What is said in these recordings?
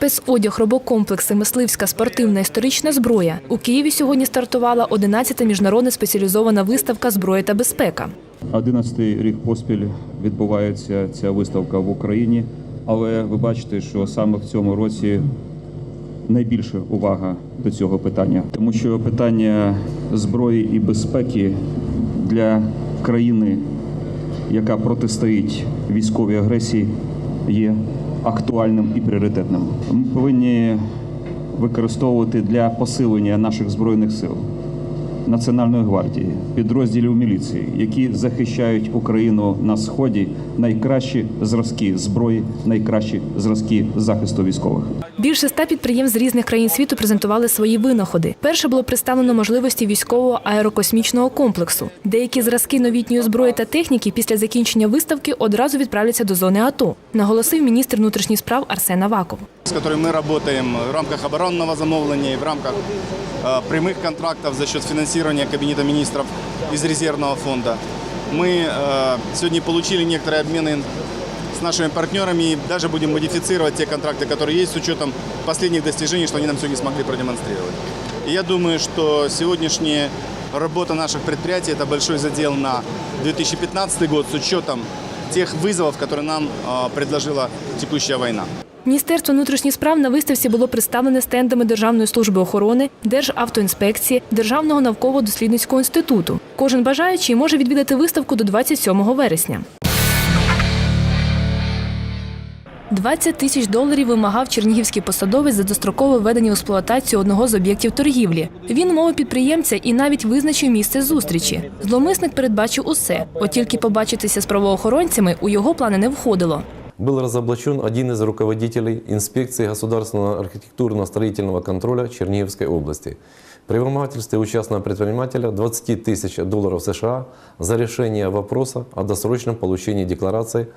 Спецодяг, робокомплекси, мисливська, спортивна, історична зброя. У Києві сьогодні стартувала 11-та міжнародна спеціалізована виставка зброя та безпека. 11-й рік поспіль відбувається ця виставка в Україні, але ви бачите, що саме в цьому році найбільша увага до цього питання, тому що питання зброї і безпеки для країни, яка протистоїть військовій агресії, є актуальним і пріоритетним. Ми повинні використовувати для посилення наших збройних сил. Національної гвардії, підрозділів міліції, які захищають Україну на сході, найкращі зразки зброї, найкращі зразки захисту військових. Більше ста підприємств з різних країн світу презентували свої винаходи. Перше було представлено можливості військового аерокосмічного комплексу. Деякі зразки новітньої зброї та техніки після закінчення виставки одразу відправляться до зони АТО, наголосив міністр внутрішніх справ Арсен Аваков. с которой мы работаем в рамках оборонного замовления и в рамках э, прямых контрактов за счет финансирования Кабинета министров из резервного фонда. Мы э, сегодня получили некоторые обмены с нашими партнерами и даже будем модифицировать те контракты, которые есть с учетом последних достижений, что они нам сегодня смогли продемонстрировать. И я думаю, что сегодняшняя работа наших предприятий – это большой задел на 2015 год с учетом тех вызовов, которые нам э, предложила текущая война. Міністерство внутрішніх справ на виставці було представлене стендами Державної служби охорони, Державтоінспекції, Державного науково-дослідницького інституту. Кожен бажаючий може відвідати виставку до 27 вересня. 20 тисяч доларів вимагав чернігівський посадовець за дострокове введення в експлуатацію одного з об'єктів торгівлі. Він мовив підприємця і навіть визначив місце зустрічі. Зломисник передбачив усе, от тільки побачитися з правоохоронцями у його плани не входило Был разоблачен один из руководителей инспекции государственного архитектурно-строительного контроля Черниговской области. При вымогательстве у частного предпринимателя 20 тысяч долларов США за решение вопроса о досрочном получении декларации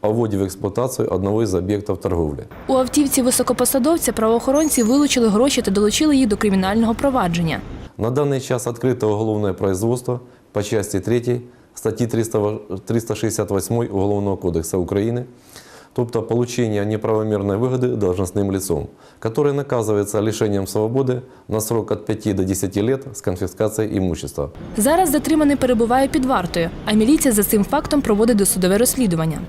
о вводе в эксплуатацию одного из объектов торговли. У автівці високопосадовця правоохоронці вилучили гроші та долучили їх до кримінального провадження. На данный час открыто уголовное производство по части 3 статьи 300 368 Уголовного кодекса Украины, тобто получение неправомерной выгоды должностным лицом, которое наказывается лишением свободы на срок от 5 до 10 лет с конфискацией имущества. Зараз затриманий перебуває під вартою, а міліція за цим фактом проводить досудове розслідування.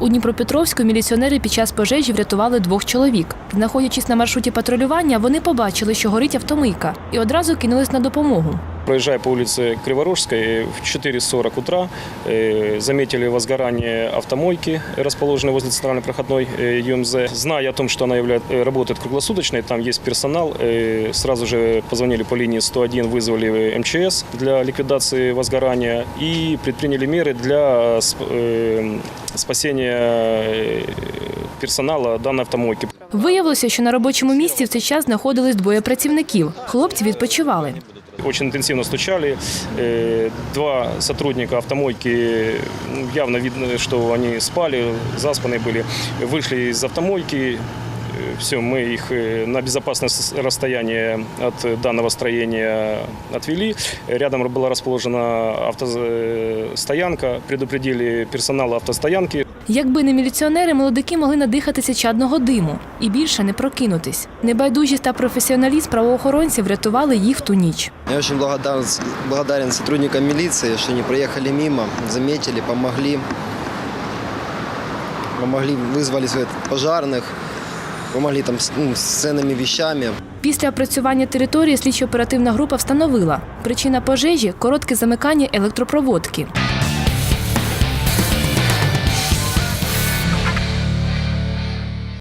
У Дніпропетровську міліціонери під час пожежі врятували двох чоловік. Знаходячись на маршруті патрулювання, вони побачили, що горить автомийка, і одразу кинулись на допомогу. Проезжая по улице Криворожской в 4.40 утра, э, заметили возгорание автомойки, расположенной возле центральной проходной э, ЮМЗ. Зная о том, что она являет, э, работает круглосуточной, там есть персонал, э, сразу же позвонили по линии 101, вызвали МЧС для ликвидации возгорания и предприняли меры для сп- э, спасения э, персонала данной автомойки. Виявилося, що на робочому місці в цей час знаходились двоє працівників. Хлопці відпочивали. Очень интенсивно стучали. Э, Два сотрудника автомойки, ну, явно видно, что они спали, заспанные были, вышли из автомойки. Все, мы их э, на безопасное с- расстояние от данного строения отвели. Рядом была расположена автостоянка. Предупредили персонал автостоянки, Якби не міліціонери, молодики могли надихатися чадного диму і більше не прокинутись. Небайдужість та професіоналізм правоохоронців врятували їх в ту ніч. Я очень благодарен, благодарен сотрудникам милиции, что они проехали мимо, заметили, помогли. Помогли, вызвали своих пожарных, помогли там с, ну, с ценными вещами. Після опрацювання території слідчо-оперативна група встановила причина пожежі коротке замикання електропроводки.